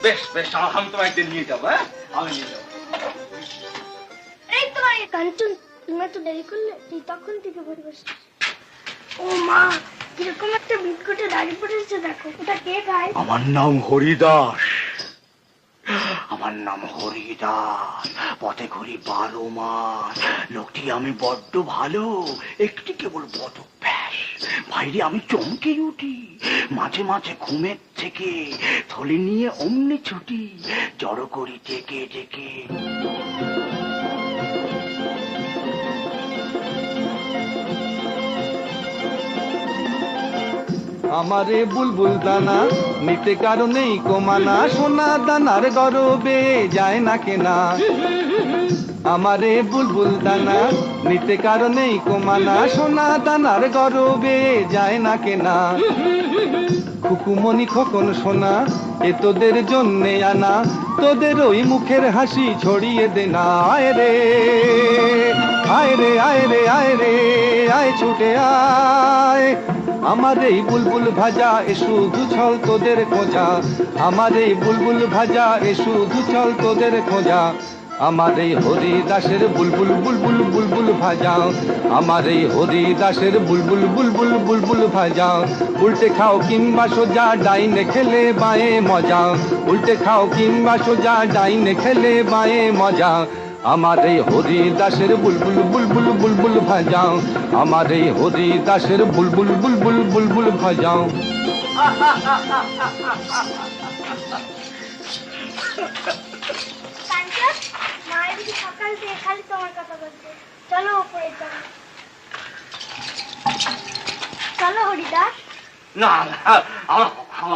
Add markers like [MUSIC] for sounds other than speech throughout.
বেশ বেশ আমি তোমায় একদিন নিয়ে যাব হ্যাঁ? আমি নিয়ে যাব। এই তো এই কাঞ্চন তুমি এত দেরি করলে তুই তখন থেকে বসছিস ও মা কীরকম একটা দাঁড়িয়ে পড়েছে দেখো। ওটা কে খায় আমার নাম হরিদাস। আমার নাম হরিদাস। পথে ঘুরি বারো মাস। লোকটি আমি বড্ড ভালো একটি কেবল বড় ব্যাস বাইরে আমি চমকে উঠি। মাঝে মাঝে ঘুমের থেকে থলে নিয়ে অমনি ছুটি। জড়ো করি ডেকে ডেকে। আমারে বুলবুল দানা, নিতে কারণেই কমানা। সোনা দানার গরবে, যায় না কেনা। আমারে বুলবুল দানা, নিতে কারণেই কমানা। সোনা দানার গরবে যায় না কেনা। খুকুমনি খোকন সোনা, এ তোদের জন্যে আনা। তোদের ওই মুখের হাসি ছড়িয়ে দে না। আয় রে আয় রে আয় রে আয় রে, আয় ছুটে আয়। আমার এই বুলবুল ভাজা, এ শুধু ছল তোদের খোঁজা। আমার এই বুলবুল ভাজা, এ শুধু ছল তোদের খোঁজা। আমার এই হরি দাসের বুলবুল বুলবুল বুলবুল ভাজা আমার এই হরি দাসের বুলবুল বুলবুল বুলবুল ভাজা উল্টে খাও কিংবা সোজা ডাইনে খেলে বায়ে মজা উল্টে খাও কিংবা সোজা ডাইনে খেলে বায়ে মজা আমার এই হরি দাসের বুলবুল বুলবুল বুলবুল ভাজাও। আমার এই হরি দাসের বুলবুল বুলবুল বুলবুল ভাজাও। [LAUGHS] খালি তোমার কথা বলছে। চলো উপরে চলো চলো হরিদাস। না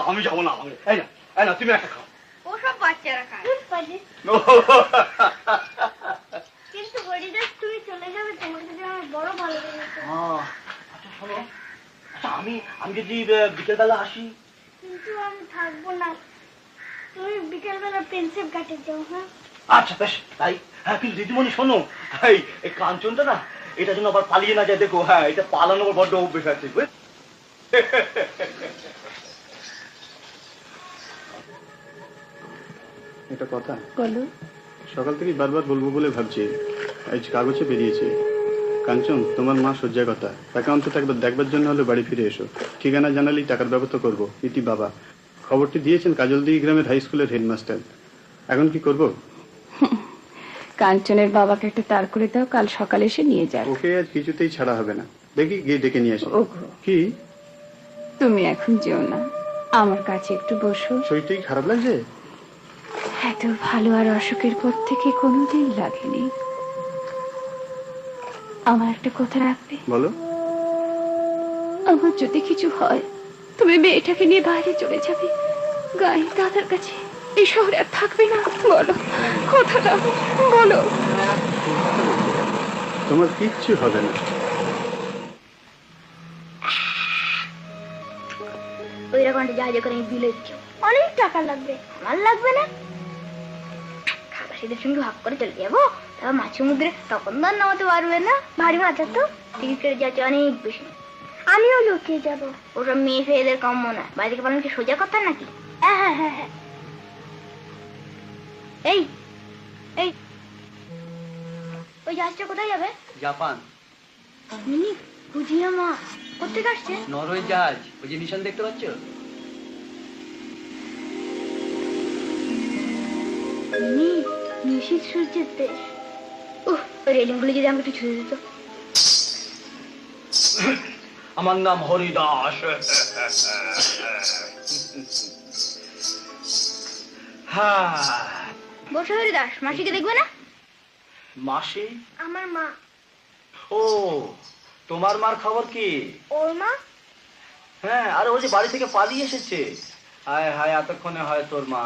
আমি যাব না আমি- এই না তুমি একটা খাও। ওসব বাচ্চারা খায়। পারি কিন্তু হরিদাস তুমি চলে যাবে তোমাকে যে আমার বড় ভালো লেগেছে আচ্ছা শোনো। আচ্ছা আমি আমি যদি বিকেলবেলা আসি? কিন্তু আমি থাকব না। তুমি বিকেলবেলা পেন্সিল কাটে যাও হ্যাঁ? আচ্ছা বেশ তাই। হ্যাঁ কিন্তু দিদিমণি শোনো। এই এই কাঞ্চনটা না এটা যেন আবার পালিয়ে না যায় দেখো হ্যাঁ এটা পালানোর বড্ড অভ্যেস আছে? এটা কথা? বলো। সকাল থেকে বারবার বলব বলে ভাবছি। আজ কাগজে বেরিয়েছে। কাঞ্চন তোমার মা শয্যা কথা। তাকে অন্তত একবার দেখবার জন্য হলে বাড়ি ফিরে এসো। ঠিকানা জানালেই টাকার ব্যবস্থা করব ইতি বাবা। খবরটি দিয়েছেন কাজলদিঘি গ্রামের হাই স্কুলের হেডমাস্টার এখন কি করব? কাঞ্চনের বাবাকে একটা তার করে দাও কাল সকালে এসে নিয়ে যাও ওকে আজ কিছুতেই ছাড়া হবে না। দেখি গিয়ে ডেকে নিয়ে আসি। কি? তুমি এখন যেও না। আমার কাছে একটু বসো। শরীরটাই খারাপ লাগছে? এত ভালো আর অসুখের পর থেকে কোনোদিন লাগেনি আমার একটা কথা রাখবে? বলো। আমার যদি কিছু হয় তুমি মেয়েটাকে নিয়ে বাইরে চলে যাবে। গায়ে দাদার কাছে এই শহরে আর থাকবে না। বলো কথাটা বলো। তোমার কিচ্ছু হবে না। ওই রকম একটা জাহাজে করে আমি বিলে অনেক টাকা লাগবে। আমার লাগবে না। সঙ্গে ভাগ করে চলে যাব। তারপর মাছ সমুদ্রে তখন তো আর নামাতে পারবে না। ভারী মাছ তো। টিকিট কেটে যাচ্ছে অনেক বেশি। আমিও লুকিয়ে যাব। ওসব মেয়ে ফেয়েদের কম মনে হয় বাইরে পালন কি সোজা কথা নাকি? হ্যাঁ হ্যাঁ হ্যাঁ হ্যাঁ। এই এই। ওই জাহাজটা কোথায় যাবে? জাপান। মিনি বুঝিয়ে মা। কোথেকে আসছে? নরওয়ে জাহাজ। ওই যে নিশান দেখতে পাচ্ছ? নি নিশীত সূর্যের দেশ। উহ ওই রেলিংগুলো যদি আমাকে একটু ছুঁয়ে দিত। আমার নাম হরিদাস। হ্যাঁ। বসে হরি দাস মাসিকে দেখবে না? মাসি? আমার মা। ও তোমার মার খবর কি? ওর মা? হ্যাঁ আরে ওই যে বাড়ি থেকে পালিয়ে এসেছে। হায় হায় এতক্ষণে হয় তোর মা।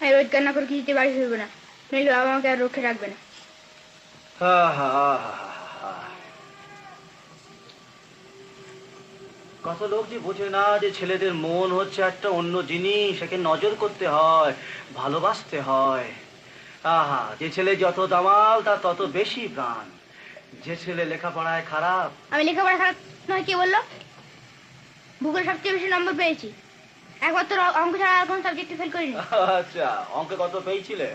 আমি রোজ কান্না করে কিছুতে বাড়ি ফিরবে না। নইলে বাবা আমাকে আর রক্ষে রাখবে না। হা, হা, হা, হা, হা। কত লোক যে বোঝে না যে ছেলেদের মন হচ্ছে একটা অন্য জিনিস একে নজর করতে হয় ভালোবাসতে হয়। আহা যে ছেলে যত দামাল তার তত বেশি প্রাণ। যে ছেলে লেখাপড়ায় খারাপ আমি লেখাপড়া খারাপ নয় কে বলল? ভূগোল সবচেয়ে বেশি নম্বর পেয়েছি। একবার তোর অঙ্ক ছাড়া আর কোনো সাবজেক্টে ফেল করিনি। আচ্ছা অঙ্কে কত পেয়েছিলে?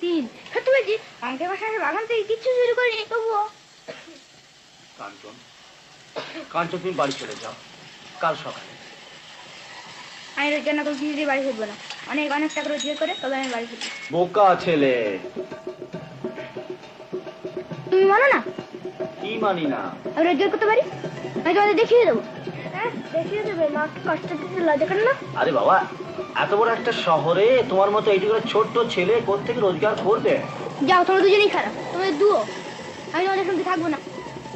তিন। সত্যি বলছি অঙ্কের ভাষায় বাগান থেকে কিচ্ছু শুরু করিনি তবুও। কাঞ্চন কাঞ্চন তুমি বাড়ি চলে যাও। কাল সকালে। আমি রোজগার না করে কিছুতেই বাড়ি ফিরবো না। অনেক অনেক টাকা রোজগার করে তবে আমি বাড়ি ফিরবো। বোকা ছেলে। তুমি মানো না? কি মানি না? আমি রোজগার করতে পারি? আমি তোমাদের দেখিয়ে দেবো। হ্যাঁ দেখিয়ে দেবে। মাকে কষ্ট দিতে লজ্জা করে না? আরে বাবা এত বড় একটা শহরে তোমার মতো এইটুকু ছোট্ট ছেলে কোথেকে রোজগার করবে? যাও তোমরা দুজনেই খারাপ। তোমাদের দুও আমি তোমাদের সঙ্গে থাকব না।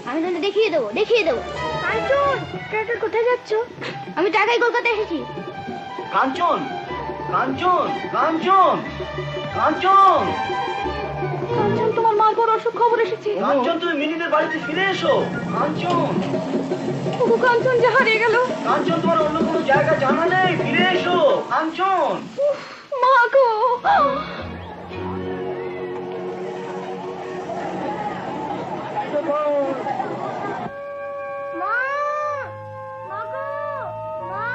আমি তোমাদের দেখিয়ে দেবো দেখিয়ে দেবো। কাঞ্চন টাটা কোথায় যাচ্ছ? আমি টাকাই কলকাতা এসেছি। কাঞ্চন কাঞ্চন কাঞ্চন কাঞ্চন। কাঞ্চন তোমার মার বড় অসুখ খবর এসেছে। কাঞ্চন তুমি মিনিটের বাড়িতে ফিরে এসো। কাঞ্চন। ওগো কাঞ্চন যে হারিয়ে গেল। কাঞ্চন তোমার অন্য কোনো জায়গা জানা নেই ফিরে এসো। কাঞ্চন। মা গো। মা মা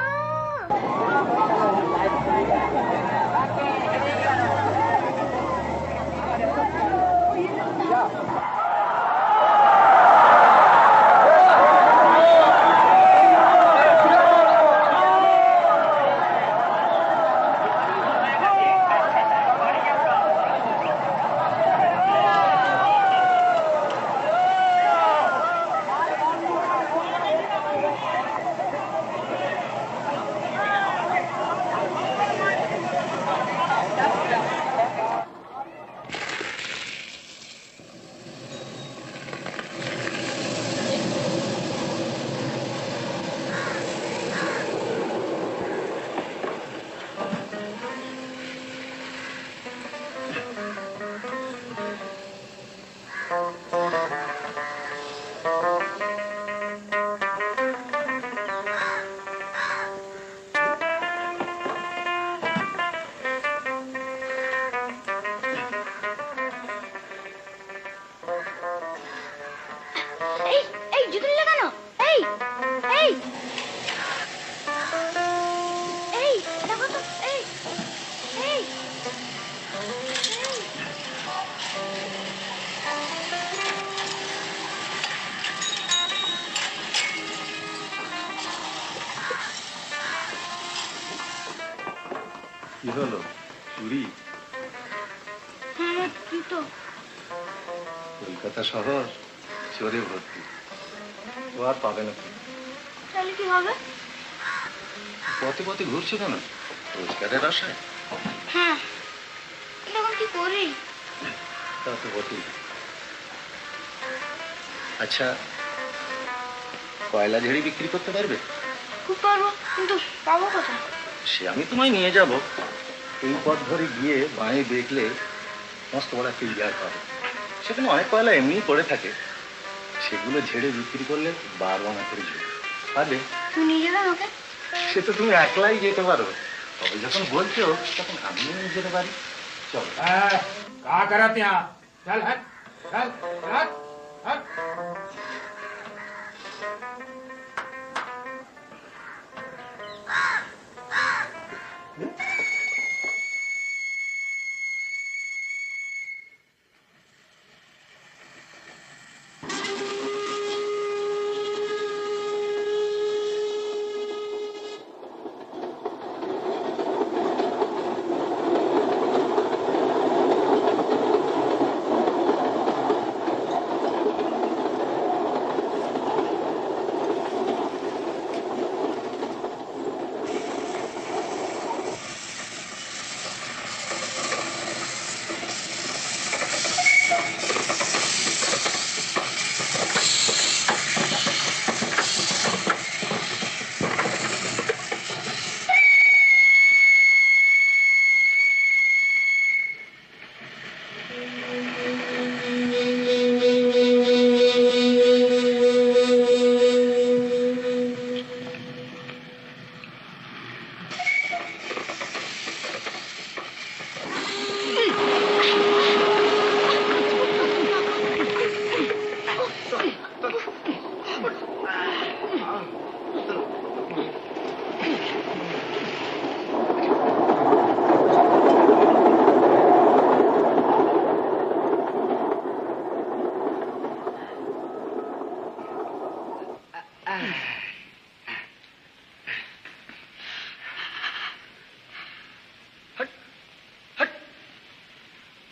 কি হলো? চুরি? হ্যাঁ তো। কলকাতা শহর? চোরে ভর্তি। ও আর পাবে না তাহলে কি হবে? পথে পথে ঘুরছে কেন? রোজগারের আশায়? হ্যাঁ। এখন কি করি? তা তো বটেই। আচ্ছা কয়লা ঝেড়ি বিক্রি করতে পারবে? খুব পারব কিন্তু পাবো কোথায়? সে আমি তোমায় নিয়ে যাব। এই পথ ধরে গিয়ে বাঁয়ে দেখলে মস্ত বড় একটা ইয়ার পাবে। সেখানে অনেক কয়লা এমনি পড়ে থাকে। সেগুলো ঝেড়ে বিক্রি করলে বার বানা করে ঝুড়ি। পারবে? সে তো তুমি একলাই যেতে পারো। তবে যখন বলছো তখন আমিও নিয়ে যেতে পারি। চলো। হ্যাঁ কা চল হ্যাঁ হ্যাঁ হ্যাঁ।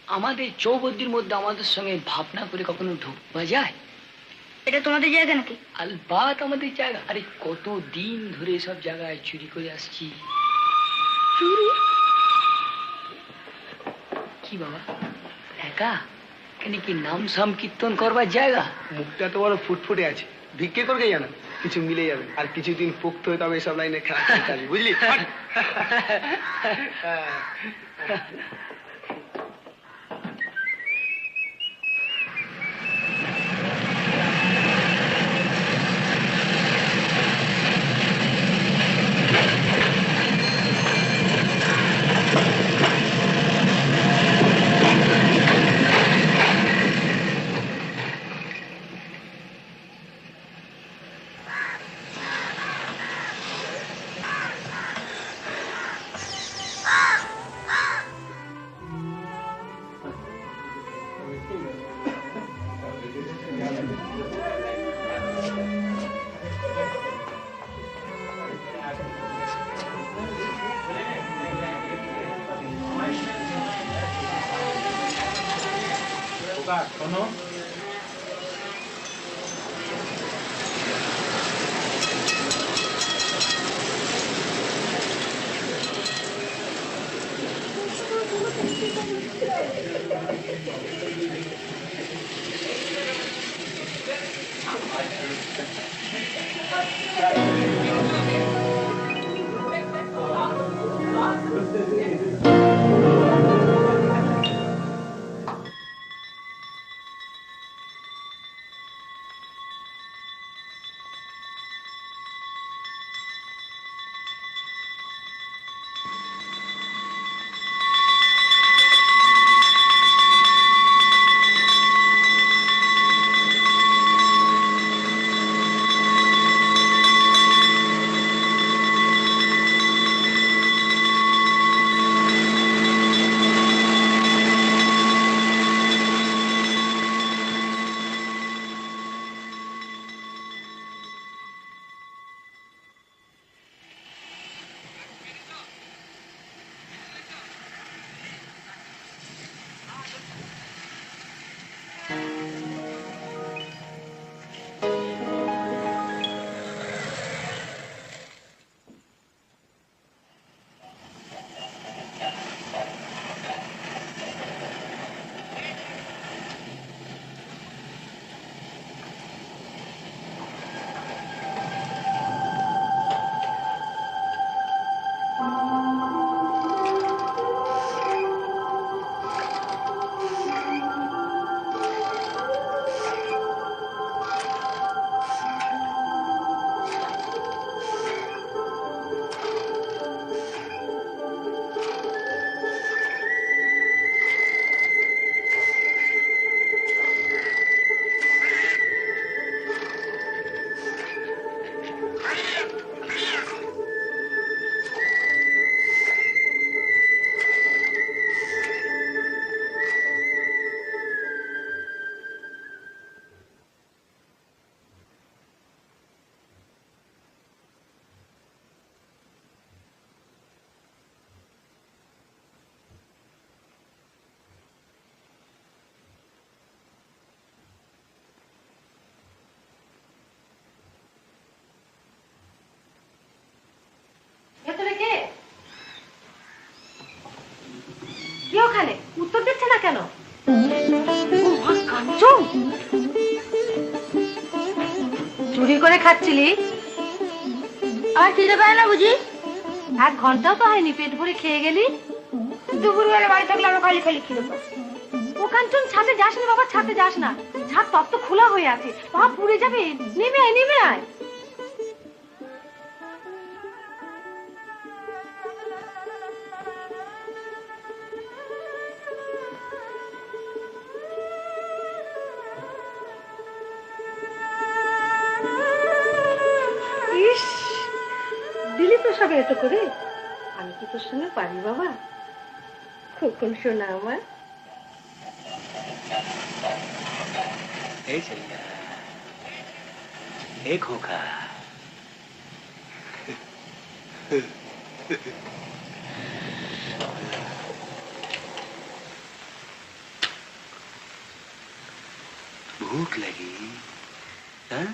আমাদের চৌবদ্দির মধ্যে আমাদের সঙ্গে ভাবনা করে কখনো ঢুকবা যায়? এটা তোমাদের জায়গা নাকি? আলবাত আমাদের জায়গা। আরে কত দিন ধরে সব জায়গায় চুরি করে আসছি। চুরি? কি বাবা? একা? কেন কি নাম সাম কীর্তন করবার জায়গা? মুখটা তো বড় ফুটফুটে আছে। ভিক্ষে করবে জানা? কিছু মিলে যাবে। আর কিছুদিন পোক্ত হয়ে তবে এসব লাইনে খেলা খেলতে [LAUGHS] আসবে, বুঝলি খোকা শোনো ওখানে উত্তর দিচ্ছে না কেন? কাঞ্চন চুরি করে খাচ্ছিলি? আর খিদে পায় না বুঝি? এক ঘন্টাও তো হয়নি পেট ভরে খেয়ে গেলি? দুপুর বেলা বাড়ি থাকলে আমার খালি খালি খিদে পায় ও কাঞ্চন ছাদে যাস না বাবা ছাদে যাস না। ছাদ তত্ত্ব খোলা হয়ে আছে। পা পুড়ে যাবে। নেমে আয় নেমে আয়। দিলি তো সবে এত করে আমি কি তোর সঙ্গে পারি বাবা খোকন শোনা আমার এই ছেলেটা এই খোকা भूख लगी हाँ?